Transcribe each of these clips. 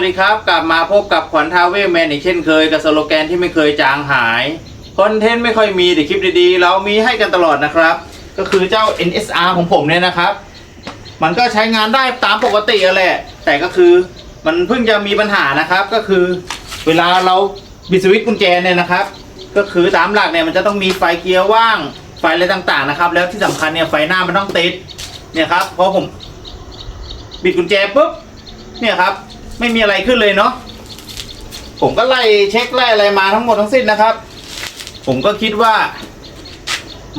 วัสดีครับ กลับมาพบกับขวัญทาเวแมนอีกเช่นเคยกับสโลแกนที่ไม่เคยจางหาย คอนเทนต์ไม่ค่อยมีแต่คลิปดีๆ เรามีให้กันตลอดนะครับ ก็คือเจ้า NSR ของผมเนี่ยนะครับ มันก็ใช้งานได้ตามปกติอะแหละ แต่ก็คือมันเพิ่งจะมีปัญหานะครับ ก็คือเวลาเราบิดสวิตช์กุญแจเนี่ยนะครับ ก็คือตามหลักเนี่ยมันจะต้องมีไฟเกียร์ว่างไฟอะไรต่างๆนะครับ แล้วที่สำคัญเนี่ยไฟหน้ามันต้องติดเนี่ยครับพอผมบิดกุญแจปุ๊บเนี่ยครับ ไม่มีอะไรขึ้นเลยเนาะผมก็ไล่เช็คไล่อะไรมาทั้งหมดทั้งสิ้นนะครับ ผมก็คิดว่า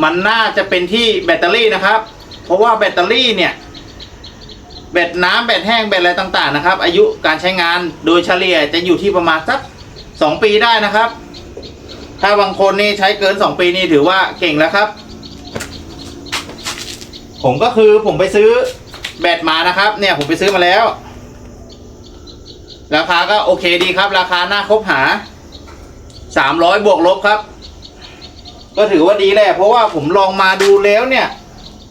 มันน่าจะเป็นที่แบตเตอรี่นะครับ เพราะว่าแบตเตอรี่เนี่ย แบตน้ำแบตแห้งแบตอะไรต่างๆนะครับ อายุการใช้งานโดยเฉลี่ยจะอยู่ที่ประมาณสักสองปีได้นะครับ ถ้าบางคนนี่ใช้เกินสองปีนี่ถือว่าเก่งแล้วครับ ผมก็คือผมไปซื้อแบตมานะครับ เนี่ยผมไปซื้อมาแล้ว ราคาก็โอเคดีครับ ราคาหน้าคบหาสามร้อยบวกลบครับ ก็ถือว่าดีแหละเพราะว่าผมลองมาดูแล้วเนี่ย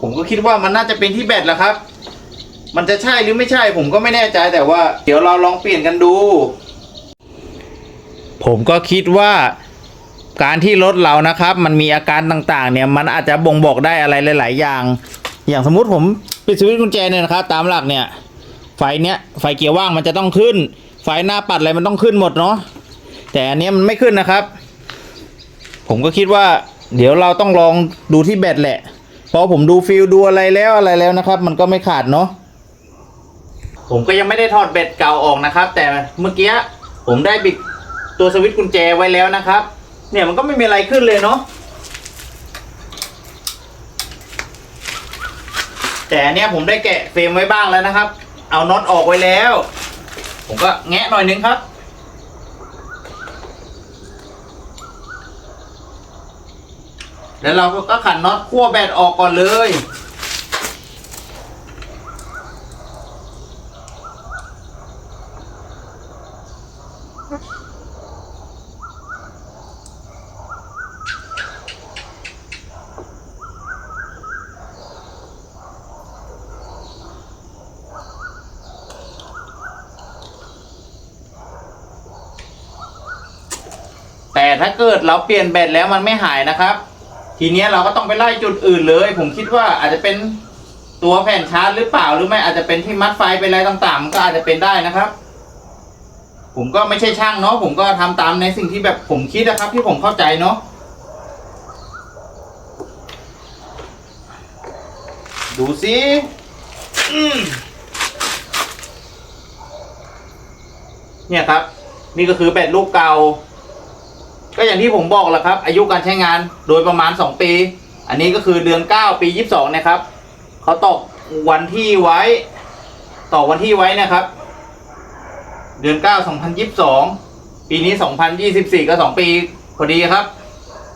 ผมก็คิดว่ามันน่าจะเป็นที่แบตแหละครับ มันจะใช่หรือไม่ใช่ผมก็ไม่แน่ใจแต่ว่า เดี๋ยวเราลองเปลี่ยนกันดู ผมก็คิดว่าการที่รถเรานะครับ มันมีอาการต่างๆ เนี่ย มันอาจจะบ่งบอกได้อะไรหลาย ๆ อย่าง อย่างสมมุติผมปิดสวิตช์กุญแจเนี่ยนะครับ ตามหลักเนี่ย ไฟเนี้ยไฟเกียร์ว่างมันจะต้องขึ้น ไฟหน้าปัดอะไรมันต้องขึ้นหมดเนาะแต่อันนี้มันไม่ขึ้นนะครับ ผมก็คิดว่า เดี๋ยวเราต้องลองดูที่แบตแหละ เพราะผมดูฟิลดูอะไรแล้วอะไรแล้วนะครับ มันก็ไม่ขาดเนาะผมก็ยังไม่ได้ถอดแบตเก่าออกนะครับ แต่เมื่อกี้ผมได้บิดตัวสวิตช์กุญแจไว้แล้วนะครับ เนี่ยมันก็ไม่มีอะไรขึ้นเลยเนาะแต่อันเนี้ยผมได้แกะเฟรมไว้บ้างแล้วนะครับ เอาน็อตออกไว้แล้ว ผมก็แงะหน่อยนึงครับ แล้วเราก็ขันน็อตขั้วแบตออกก่อนเลยแต่ ถ้าเกิดเราเปลี่ยนแบตแล้วมันไม่หายนะครับ ทีเนี้ยเราก็ต้องไปไล่จุดอื่นเลย ผมคิดว่าอาจจะเป็นตัวแผ่นชาร์จหรือเปล่าหรือไม่อาจจะเป็นที่มัดไฟเป็นอะไรต่างๆมันก็อาจจะเป็นได้นะครับ ผมก็ไม่ใช่ช่างเนาะผมก็ทำตามในสิ่งที่แบบผมคิดนะครับ ที่ผมเข้าใจเนาะดูสิเนี่ยครับ นี่ก็คือแบตลูกเก่า ก็อย่างที่ผมบอกแหละครับ อายุการใช้งานโดยประมาณ 2 ปี อันนี้ก็คือเดือน 9 ปี 22 นะครับเขาตอกวันที่ไว้ต่อวันที่ไว้นะครับ เดือน 9 2022 ปีนี้ 2024 ก็ 2 ปีพอดีครับ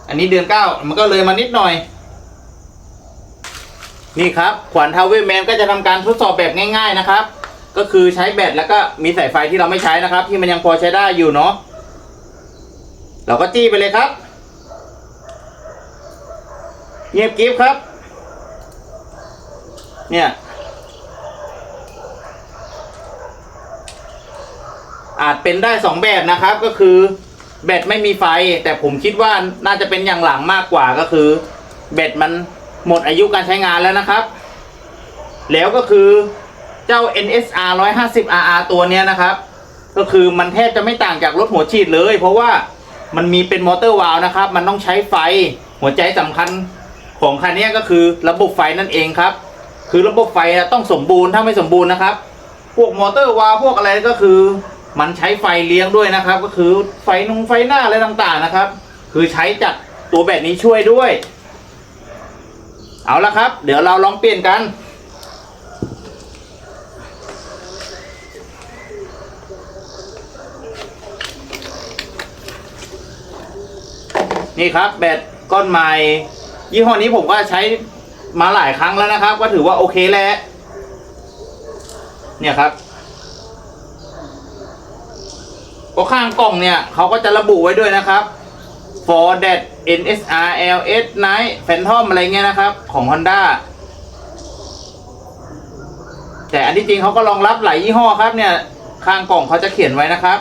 อันนี้เดือน 9 มันก็เลยมานิดหน่อย นี่ครับขวัญทาวเวลแมนก็จะทำการทดสอบแบบง่าย ๆนะครับ ก็คือใช้แบตแล้วก็มีสายไฟที่เราไม่ใช้นะครับ ที่มันยังพอใช้ได้อยู่เนาะ เราก็จี้ไปเลยครับ เงียบกิฟครับ เนี่ย อาจเป็นได้สองแบบนะครับก็คือ แบตไม่มีไฟ แต่ผมคิดว่าน่าจะเป็นอย่างหลังมากกว่าก็คือ แบตมันหมดอายุการใช้งานแล้วนะครับ แล้วก็คือเจ้า NSR 150 RR ตัวเนี้ยนะครับ ก็คือมันแทบจะไม่ต่างจากรถหัวฉีดเลย เพราะว่า มันมีเป็นมอเตอร์วาล์วนะครับ มันต้องใช้ไฟหัวใจสำคัญของคันนี้ก็คือระบบไฟนั่นเองครับ คือระบบไฟต้องสมบูรณ์ถ้าไม่สมบูรณ์นะครับ พวกมอเตอร์วาล์วพวกอะไรก็คือ มันใช้ไฟเลี้ยงด้วยนะครับ ก็คือไฟนงไฟหน้าอะไรต่างๆนะครับ คือใช้จากตัวแบบนี้ช่วยด้วย เอาละครับ เดี๋ยวเราลองเปลี่ยนกัน นี่ครับแบตก้อนใหม่ยี่ห้อนี้ผมก็ใช้มาหลายครั้งแล้วนะครับ ก็ถือว่าโอเคแล้วเนี่ยครับก็ข้างกล่องเนี่ยเขาก็จะระบุไว้ด้วยนะครับ for that NSR LS Night Phantom อะไรเงี้ยนะครับ ของ Honda แต่อันที่จริงเขาก็รองรับหลายยี่ห้อครับเนี่ย ข้างกล่องเขาจะเขียนไว้นะครับ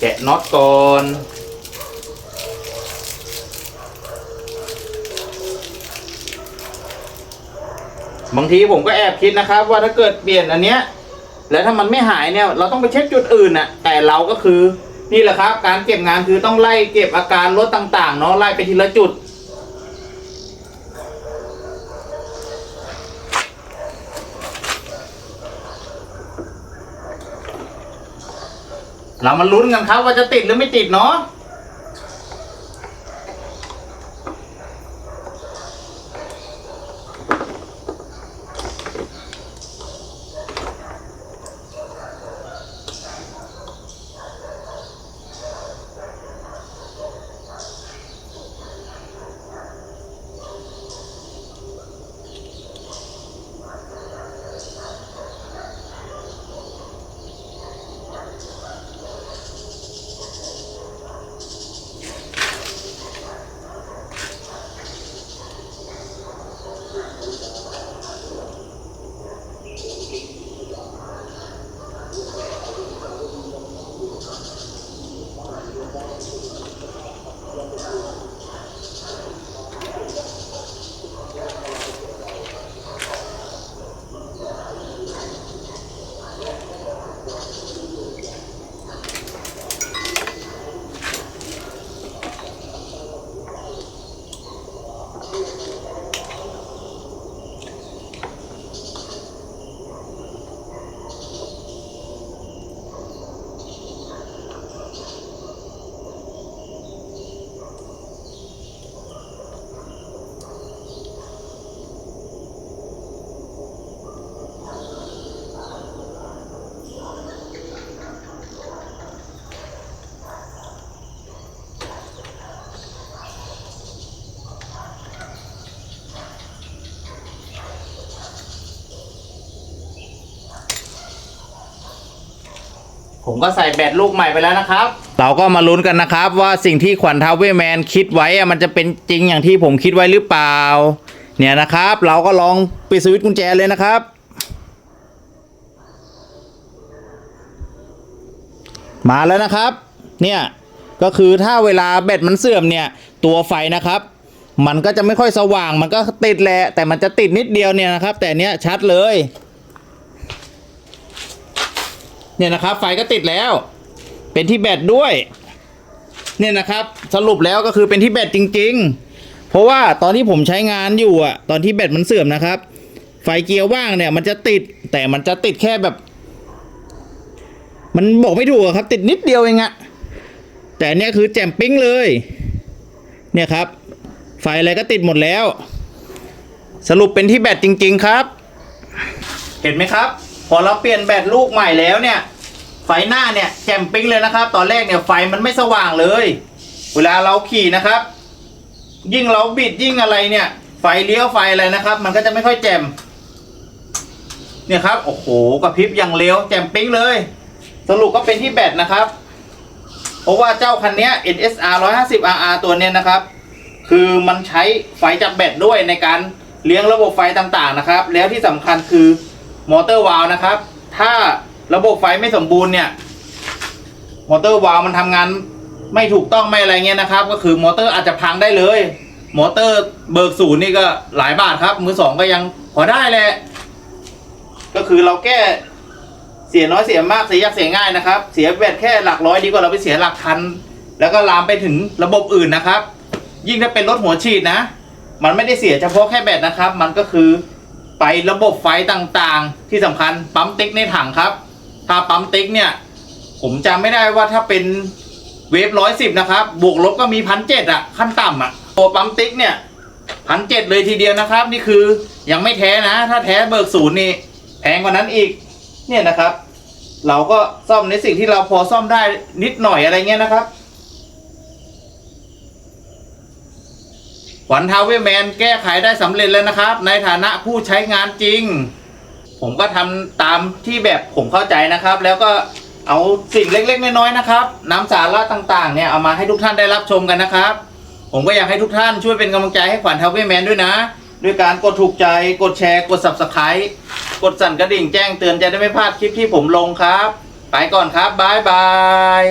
แกะน็อตก่อนบางทีผมก็แอบคิดนะครับ ว่าถ้าเกิดเปลี่ยนอันเนี้ย แล้วถ้ามันไม่หายเนี่ย เราต้องไปเช็คจุดอื่นน่ะแต่เราก็คือนี่แหละครับ การเก็บงานคือต้องไล่เก็บอาการรถต่างๆเนาะไล่ไปทีละจุด เรามาลุ้นกันครับว่าจะติดหรือไม่ติดเนาะ ผมก็ใส่แบตลูกใหม่ไปแล้วนะครับ เราก็มาลุ้นกันนะครับว่าสิ่งที่ขวัญทาวเวอร์แมนคิดไว้อะมันจะเป็นจริงอย่างที่ผมคิดไว้หรือเปล่า เนี่ยนะครับ เราก็ลองปิดสวิตช์กุญแจเลยนะครับ มาแล้วนะครับ เนี่ยก็คือถ้าเวลาแบตมันเสื่อมเนี่ยตัวไฟนะครับมันก็จะไม่ค่อยสว่างมันก็ติดแหละแต่มันจะติดนิดเดียวเนี่ยนะครับ แต่เนี้ยชัดเลย เนี่ยนะครับ ไฟก็ติดแล้ว เป็นที่แบตด้วย เนี่ยนะครับ สรุปแล้วก็คือเป็นที่แบตจริง ๆ เพราะว่าตอนที่ผมใช้งานอยู่อะตอนที่แบตมันเสื่อมนะครับ ไฟเกียร์ว่างเนี่ย มันจะติดแต่มันจะติดแค่แบบ มันบอกไม่ถูกครับ ติดนิดเดียวเองอะแต่เนี่ยคือแจ่มปิ้งเลย เนี่ยครับ ไฟอะไรก็ติดหมดแล้ว สรุปเป็นที่แบตจริง ๆ ครับ เห็นไหมครับ พอเราเปลี่ยนแบตลูกใหม่แล้วเนี่ย ไฟหน้าเนี่ยแจ่มปิ้งเลยนะครับ ตอนแรกเนี่ยไฟมันไม่สว่างเลย เวลาเราขี่นะครับ ยิ่งเราบิดยิ่งอะไรเนี่ย ไฟเลี้ยวไฟอะไรนะครับ มันก็จะไม่ค่อยแจ่มเนี่ยครับโอ้โหกระพริบอย่างเร็วแจ่มปิ้งเลย สรุปก็เป็นที่แบตนะครับ เพราะว่าเจ้าคันนี้ย NSR 150 RR ตัวเนี้ยนะครับ คือมันใช้ไฟจากแบตด้วยในการเลี้ยงระบบไฟต่างๆนะครับ แล้วที่สำคัญคือ มอเตอร์วาล์วนะครับ ถ้าระบบไฟไม่สมบูรณ์เนี่ย มอเตอร์วาล์วมันทำงานไม่ถูกต้องไม่อะไรเงี้ยนะครับ ก็คือมอเตอร์อาจจะพังได้เลย มอเตอร์เบิกศูนย์นี่ก็หลายบาทครับ มือสองก็ยังพอได้แหละ ก็คือเราแก้เสียน้อยเสียมากเสียยากเสียง่ายนะครับ เสียแบตแค่หลักร้อยดีกว่าเราไปเสียหลักพัน แล้วก็ลามไปถึงระบบอื่นนะครับ ยิ่งถ้าเป็นรถหัวฉีดนะ มันไม่ได้เสียเฉพาะแค่แบตนะครับ มันก็คือ ไประบบไฟต่างๆ ที่สำคัญปั๊มติ๊กในถังครับ ถ้าปั๊มติ๊กเนี่ย ผมจำไม่ได้ว่าถ้าเป็นเวฟร้อยสิบนะครับ บวกลบก็มีพันเจ็ดอะขั้นต่ำอะตัวปั๊มติ๊กเนี่ยพันเจ็ดเลยทีเดียวนะครับ นี่คือยังไม่แท้นะ ถ้าแท้เบิกศูนย์นี่แพงกว่านั้นอีก เนี่ยนะครับ เราก็ซ่อมในสิ่งที่เราพอซ่อมได้นิดหน่อยอะไรเงี้ยนะครับ ขวัญทาวเวแมนแก้ไขได้สำเร็จแล้วนะครับ ในฐานะผู้ใช้งานจริง ผมก็ทำตามที่แบบผมเข้าใจนะครับ แล้วก็เอาสิ่งเล็กๆน้อยๆนะครับนำสาระต่างๆเนี่ยเอามาให้ทุกท่านได้รับชมกันนะครับ ผมก็อยากให้ทุกท่านช่วยเป็นกำลังใจให้ขวัญทาวเวแมนด้วยนะด้วยการกดถูกใจ กดแชร์ กด subscribe กดสั่นกระดิ่งแจ้งเตือนจะได้ไม่พลาดคลิปที่ผมลงครับ ไปก่อนครับ บ๊ายบาย